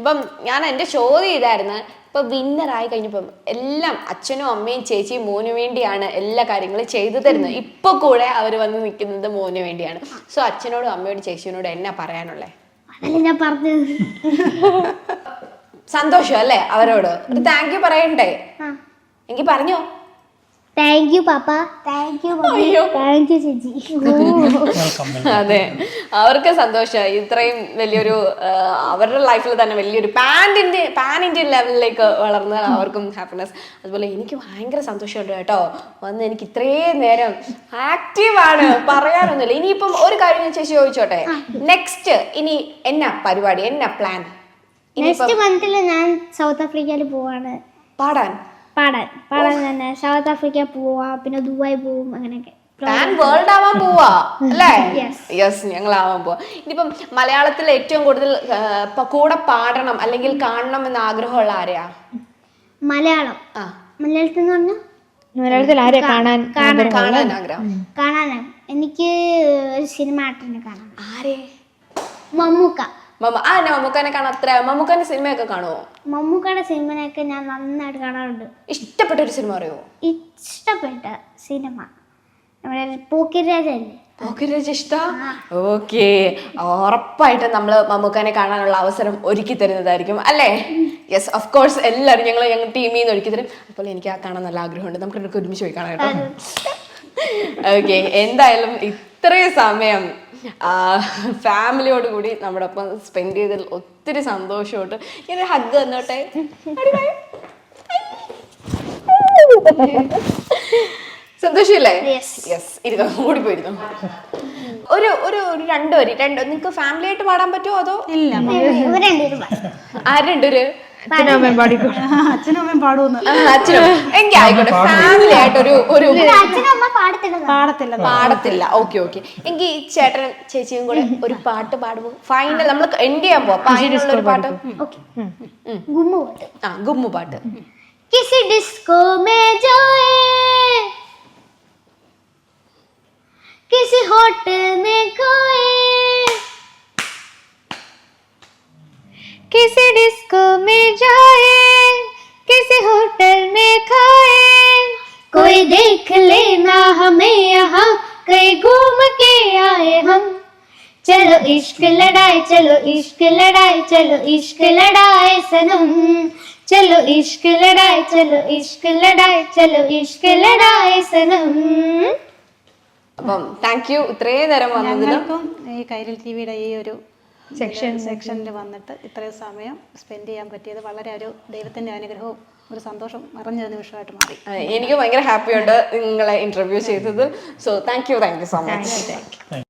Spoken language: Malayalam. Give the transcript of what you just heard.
ഇപ്പം ഞാൻ എന്റെ ചോദ്യം ഇതായിരുന്നു. ഇപ്പൊ വിന്നർ ആയി കഴിഞ്ഞപ്പം എല്ലാം അച്ഛനും അമ്മയും ചേച്ചിയും മോനു വേണ്ടിയാണ് എല്ലാ കാര്യങ്ങളും ചെയ്തു തരുന്നത്. ഇപ്പൊ കൂടെ അവർ വന്ന് നിൽക്കുന്നത് മോനു വേണ്ടിയാണ്. സോ അച്ഛനോടും അമ്മയോടും ചേച്ചിയോടും എന്നാ പറയാനുള്ളേ? അതല്ലേ ഞാൻ പറഞ്ഞത്. സന്തോഷം അല്ലേ അവരോട്? ഒരു താങ്ക് യു പറയണ്ടേ? എങ്കി എങ്കിൽ പറഞ്ഞോ? താങ്ക് യു പാപ്പ താങ്ക് യു അയ്യോ. താങ്ക് യു ചേച്ചി അതെ. അവർക്ക് സന്തോഷമായി. ഇത്രയും വലിയൊരു അവരുടെ ലൈഫിൽ തന്നെ വലിയൊരു പാൻഡിന്റെ പാൻ ഇന്ത്യൻ ലെവലിലേക്ക് വളർന്ന അവർക്കും ഹാപ്പിനെസ് അതുപോലെ എനിക്ക് ഭയങ്കര സന്തോഷമുണ്ട് കേട്ടോ. വന്ന് എനിക്ക് ഇത്രയും നേരം ആക്റ്റീവാണ് പറയാനൊന്നുമില്ല. ഇനിയിപ്പം ഒരു കാര്യം ഞാൻ ചേച്ചി ചോദിച്ചോട്ടെ? നെക്സ്റ്റ് ഇനി എന്നാ പരിപാടി? എന്നാ പ്ലാൻ നെക്സ്റ്റ് മന്തിൽ ഞാൻ സൗത്ത് ആഫ്രിക്കയിൽ പോവാണ്. പാടാൻ? പാടാൻ പാടാൻ തന്നെ. സൗത്ത് ആഫ്രിക്ക പോവാ പിന്നെ ദുബായ് പോവും അങ്ങനെയൊക്കെ. പാൻ വേൾഡ് ആവാൻ പോവാ അല്ലേ? യെസ് ഞങ്ങൾ ആവാൻ പോവാ. ഇനിയിപ്പം മലയാളത്തിൽ ഏറ്റവും കൂടുതൽ കൂടെ പാടണം അല്ലെങ്കിൽ കാണണം എന്ന ആഗ്രഹമുള്ള ആരെയാ? മലയാളം. ആ. മലയാളത്തിൽ എന്ന് പറഞ്ഞാൽ മലയാളത്തിൽ ആരെ കാണാൻ കാണാൻ. കാണാൻ ആഗ്രഹം. കാണാൻ എനിക്ക് ഒരു സിനിമ ആക്ടറിനെ കാണാൻ. ആരെ? മമ്മൂക്ക. മമ്മ ആ എന്നെ മമ്മൂക്കാനെ കാണാൻ അത്ര മമ്മൂക്കാന്റെ സിനിമയൊക്കെ കാണുമോ മമ്മൂക്കയുടെ സിനിമയൊക്കെ ഞാൻ നന്നായിട്ട് കാണാറുണ്ട്. ഇഷ്ടപ്പെട്ട ഒരു സിനിമ അറിയോ? ഇഷ്ടപ്പെട്ട സിനിമ. നമ്മുടെ പോക്കിരാജല്ലേ പോക്കിരാജ് ഇഷ്ട? ഓക്കെ. ഉറപ്പായിട്ടും നമ്മൾ മമ്മൂക്കാനെ കാണാനുള്ള അവസരം ഒരുക്കി തരുന്നതായിരിക്കും അല്ലേ? യെസ് ഓഫ് കോഴ്സ് എല്ലാവരും ഞങ്ങൾ ഞങ്ങൾ ടീമിൽ നിന്ന് ഒരുക്കി തരും. അപ്പോൾ എനിക്ക് ആ കാണാൻ നല്ല ആഗ്രഹമുണ്ട്. നമുക്ക് ഒരുമിച്ച് പോയി കാണാം കേട്ടോ. ഓക്കെ എന്തായാലും ഇത്രയും സമയം ഫാമിലിയോട് കൂടി നമ്മുടെ ഒപ്പം സ്പെൻഡ് ചെയ്തതിൽ ഒത്തിരി സന്തോഷമുണ്ട്. ഇങ്ങനെ ഹഗ് തന്നോട്ടെ സന്തോഷമില്ലേ? Yes. യെസ് ഇരുന്നോ കൂടി പോയിരുന്നു ഒരു ഒരു ഒരു രണ്ടു വരി രണ്ട്. നിങ്ങൾക്ക് ഫാമിലി ആയിട്ട് പാടാൻ പറ്റുമോ അതോ? ഇല്ല. ആര് ആരുണ്ടൊരു അച്ഛനും ഫാമിലി ആയിട്ട് ഒരു ഒരു പാടത്തില്ല പാടത്തില്ല. പാടത്തില്ല. ഓക്കെ ഓക്കെ എങ്കിൽ ചേട്ടൻ ചേച്ചിയും കൂടെ ഒരു പാട്ട് പാടുമ്പോൾ ഫൈനൽ നമ്മൾ എൻഡ് ചെയ്യാൻ പോവാം. പാട്ട്. ഗുമ്മു പാട്ട്. ആ ഗുമ്മു പാട്ട്. ഡിസ്കോ മേ किसी डिस्को में जाए किसी होटल में खाए कोई देख लेना हमें यहाँ कहीं घूम के आए हम चलो इश्क लड़ाए चलो इश्क लड़ाए चलो इश्क लड़ाए सनम चलो इश्क लड़ाए चलो इश्क लड़ाए चलो इश्क लड़ाए सनम അപ്പം താങ്ക് യു ഇത്രയും നേരം വന്നതിന് ഞങ്ങൾക്കും ഈ കൈരൽ ടി വിയുടെ ഈ ഒരു സെക്ഷൻ സെക്ഷനിൽ വന്നിട്ട് ഇത്രയും സമയം സ്പെൻഡ് ചെയ്യാൻ പറ്റിയത് വളരെ ഒരു ദൈവത്തിന്റെ അനുഗ്രഹവും ഒരു സന്തോഷം നിറഞ്ഞ നിമിഷമായിട്ട് മാറി. എനിക്ക് ഭയങ്കര ഹാപ്പിയുണ്ട് നിങ്ങളെ ഇന്റർവ്യൂ ചെയ്തത്. So thank you thank you so much